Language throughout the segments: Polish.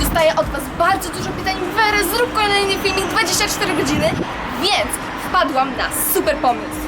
Dostaję od Was bardzo dużo pytań. Wery, zrób kolejny filmik 24 godziny, więc wpadłam na super pomysł.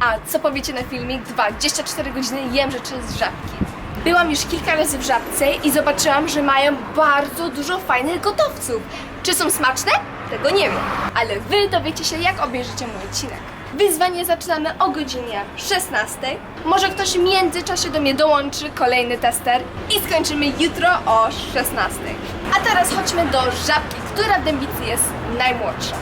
A co powiecie na filmik 24 godziny jem rzeczy z żabki? Byłam już kilka razy w żabce i zobaczyłam, że mają bardzo dużo fajnych gotowców. Czy są smaczne? Tego nie wiem, ale wy dowiecie się jak obejrzycie mój odcinek. Wyzwanie zaczynamy o godzinie 16. Może ktoś w międzyczasie do mnie dołączy, kolejny tester i skończymy jutro o 16. A teraz chodźmy do żabki, która w Dębicy jest najmłodsza.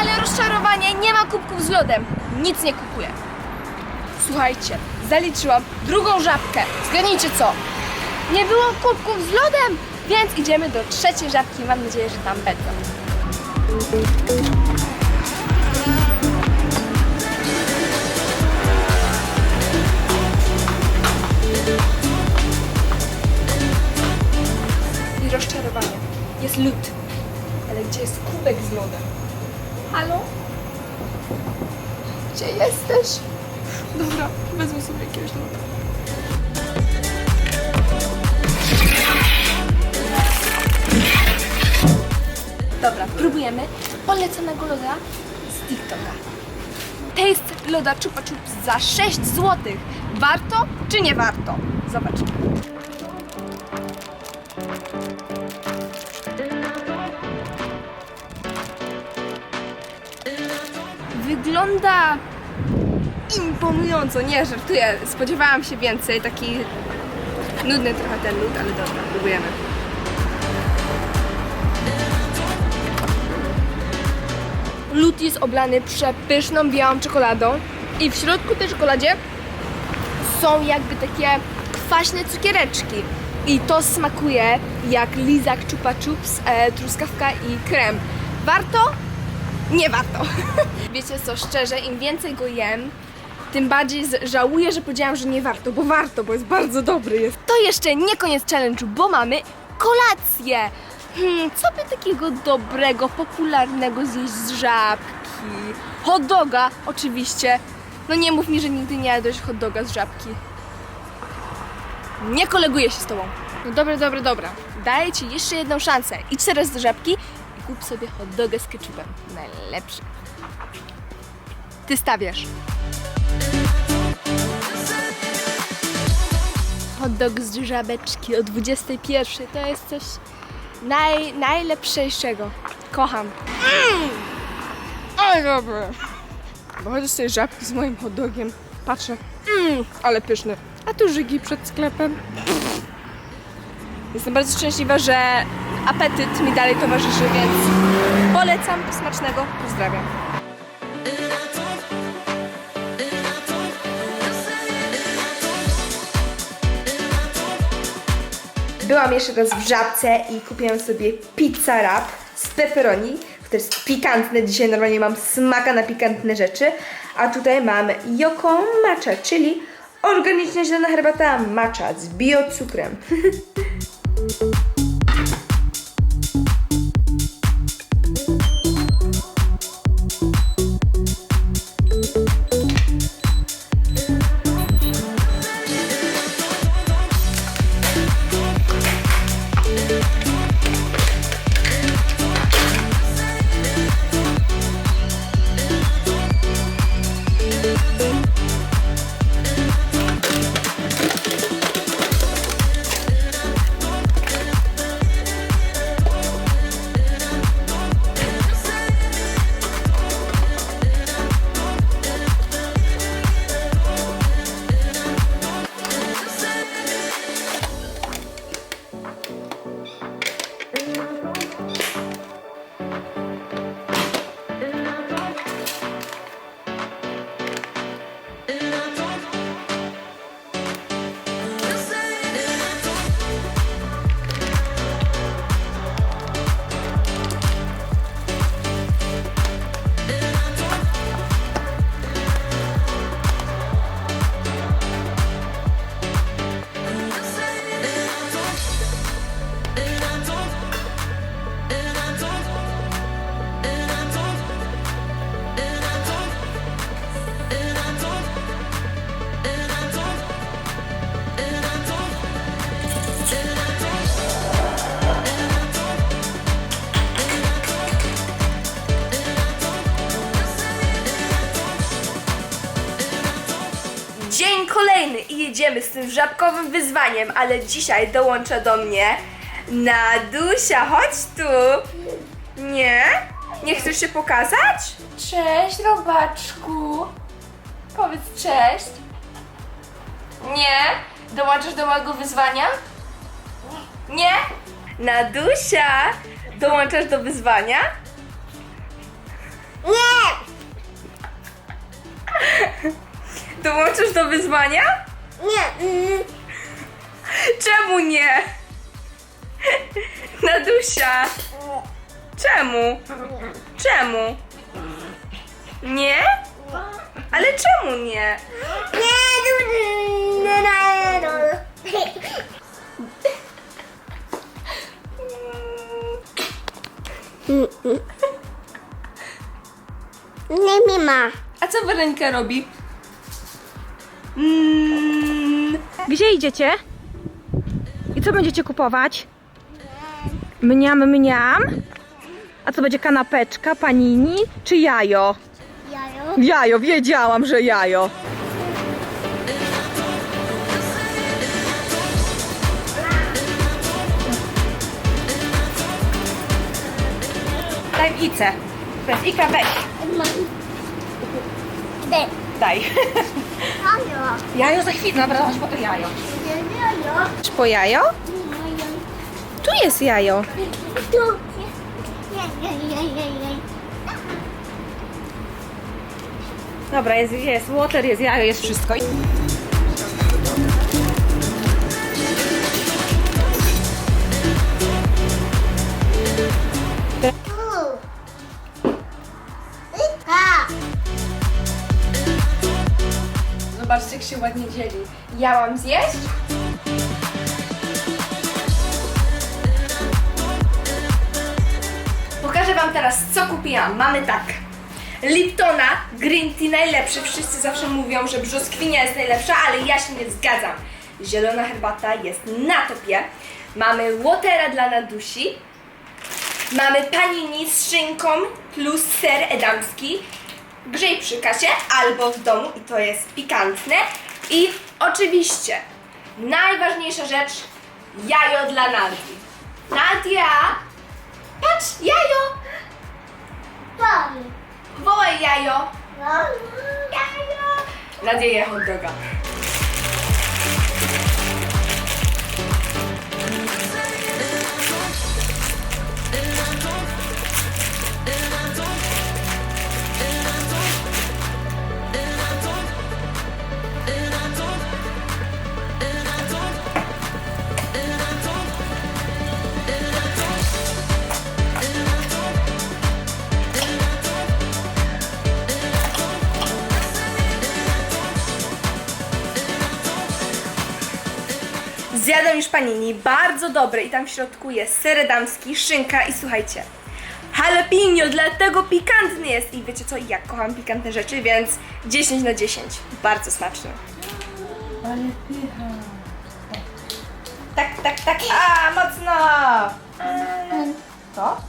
Ale rozczarowanie, nie ma kubków z lodem. Nic nie kupuję. Słuchajcie, zaliczyłam drugą żabkę. Zgadnijcie co? Nie było kubków z lodem, więc idziemy do trzeciej żabki. Mam nadzieję, że tam będą. I rozczarowanie. Jest lód. Ale gdzie jest kubek z lodem? Halo? Gdzie jesteś? Dobra, wezmę sobie jakiegoś loda. Dobra, próbujemy poleconego loda z TikToka. Taste loda Chupa Chups za 6 zł. Warto czy nie warto? Zobaczmy. Wygląda imponująco. Nie, żartuję. Spodziewałam się więcej. Taki nudny trochę ten lód, ale dobra, próbujemy. Lód jest oblany przepyszną białą czekoladą i w środku tej czekoladzie są jakby takie kwaśne cukiereczki. I to smakuje jak lizak chupa chups, e, truskawka i krem. Warto? Nie warto. Wiecie co, szczerze, im więcej go jem, tym bardziej żałuję, że powiedziałam, że nie warto, bo warto, bo jest bardzo dobry. Jest. To jeszcze nie koniec challenge'u, bo mamy kolację. Hmm, co by takiego dobrego, popularnego zjeść z żabki? Hot doga, oczywiście. No nie mów mi, że nigdy nie jadłeś hot doga z żabki. Nie koleguję się z tobą. No dobra, dobra, dobra. Daję ci jeszcze jedną szansę. Idź teraz do żabki i kup sobie hot dogę z ketchupem. Najlepszy. Ty stawiasz. Hot dog z żabeczki o 21. To jest coś naj, najlepszego. Kocham. Mm! Ale dobre. Wychodzę tej żabki z moim hot dogiem. Patrzę. Mm, ale pyszny. A tu żygi przed sklepem. Jestem bardzo szczęśliwa, że apetyt mi dalej towarzyszy, więc polecam smacznego. Pozdrawiam. Byłam jeszcze raz w żabce i kupiłam sobie pizza wrap z pepperoni, które jest pikantne. Dzisiaj normalnie mam smaka na pikantne rzeczy. A tutaj mam Yoko Matcha, czyli organiczna zielona herbata matcha z biocukrem. jedziemy z tym żabkowym wyzwaniem, ale dzisiaj dołącza do mnie Nadusia, chodź tu. Nie? Nie chcesz się pokazać? Cześć, robaczku. Powiedz cześć. Nie? Dołączysz do mojego wyzwania? Nie? Nadusia, dołączasz do wyzwania? Nie! Dołączysz do wyzwania? Nie! mm, Czemu nie? Nadusia, czemu? Czemu? Nie? Ale czemu nie? Nie! du- du- du- du- Nie mi ma. A co Weronika robi? Mm, Gdzie idziecie? I co będziecie kupować? Mniam, mniam. A co będzie kanapeczka, panini czy jajo? Jajo. Jajo, wiedziałam, że jajo. Daj mi Ice. Weź, Ika, weź. Daj. Daj. Jajo. Jajo za chwilę, dobra, chodź po to jajo. Jajo. Po jajo? Tu jest jajo. Tu. Dobra, jest, jest water, jest jajo, jest wszystko. Zobaczcie, jak się ładnie dzieli. Ja mam zjeść? Pokażę Wam teraz, co kupiłam. Mamy tak. Liptona Green Tea najlepszy. Wszyscy zawsze mówią, że brzoskwinia jest najlepsza, ale ja się nie zgadzam. Zielona herbata jest na topie. Mamy Watera dla Nadusi. Mamy panini z szynką plus ser edamski. Grzej przy kasie albo w domu i to jest pikantne. I oczywiście najważniejsza rzecz jajo dla Nadii. Nadia! Patrz, jajo! Wołaj jajo! Jajo. Nadia je hot doga. Zjadam już panini, bardzo dobre i tam w środku jest ser damski, szynka i słuchajcie, jalapeno, dlatego pikantny jest i wiecie co, ja kocham pikantne rzeczy, więc 10 na 10, bardzo smaczny. Ale pycha. Tak, tak, tak, a mocno! To?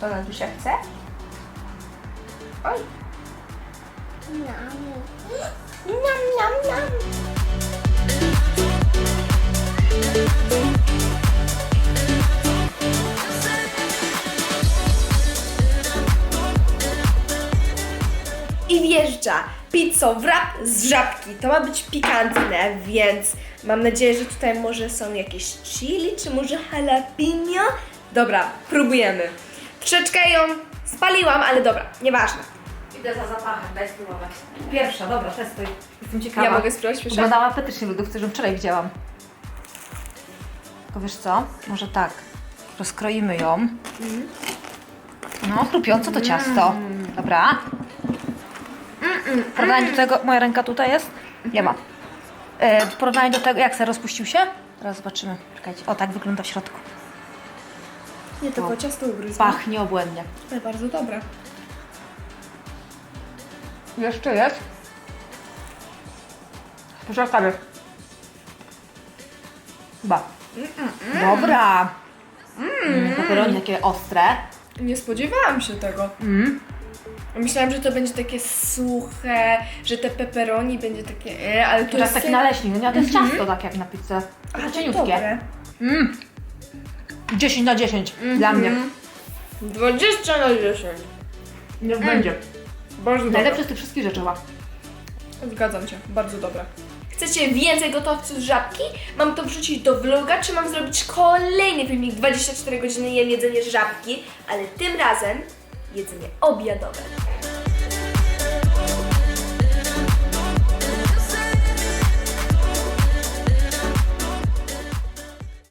To Nadusia chce? Oj, niam, niam, niam. I wjeżdża pizzo wrap z żabki. To ma być pikantne, więc mam nadzieję, że tutaj może są jakieś chili, czy może jalapeno. Dobra, próbujemy. Troszeczkę ją spaliłam, ale dobra, nieważne. Idę za zapachem, daj spróbować. Pierwsza, dobra, testuj. Jestem ciekawa. Ja mogę spróbować pierwsza? Oglądałam apetycznie lodówce, że wczoraj widziałam. Tylko wiesz co? Może tak. Rozkroimy ją. No, chrupiąco to ciasto. Dobra. W porównaniu do tego, moja ręka tutaj jest? Nie ma. E, w porównaniu do tego, jak se rozpuścił się? Teraz zobaczymy. Czekajcie. O, tak wygląda w środku. Nie, tylko ciasto ugryzłam. Pachnie obłędnie. Ale bardzo dobre. Jeszcze jest. Poczekaj. Chyba. Dobra. Mm. Peperoni takie ostre. Nie spodziewałam się tego. Mm. Myślałam, że to będzie takie suche, że te pepperoni będzie takie, e, ale to jest taki naleśnik, no nie, to jest ciasto tak jak na pizzę. A, to Cieniutkie. dobre. Mm. 10 na 10 dla mnie. 20 na 10. Niech będzie. Bardzo dobre. Najlepsze z tych wszystkich rzeczy chyba. Zgadzam się, bardzo dobre. Chcecie więcej gotowców z żabki? Mam to wrzucić do vloga, czy mam zrobić kolejny filmik 24 godziny jem jedzenie żabki, ale tym razem jedzenie obiadowe.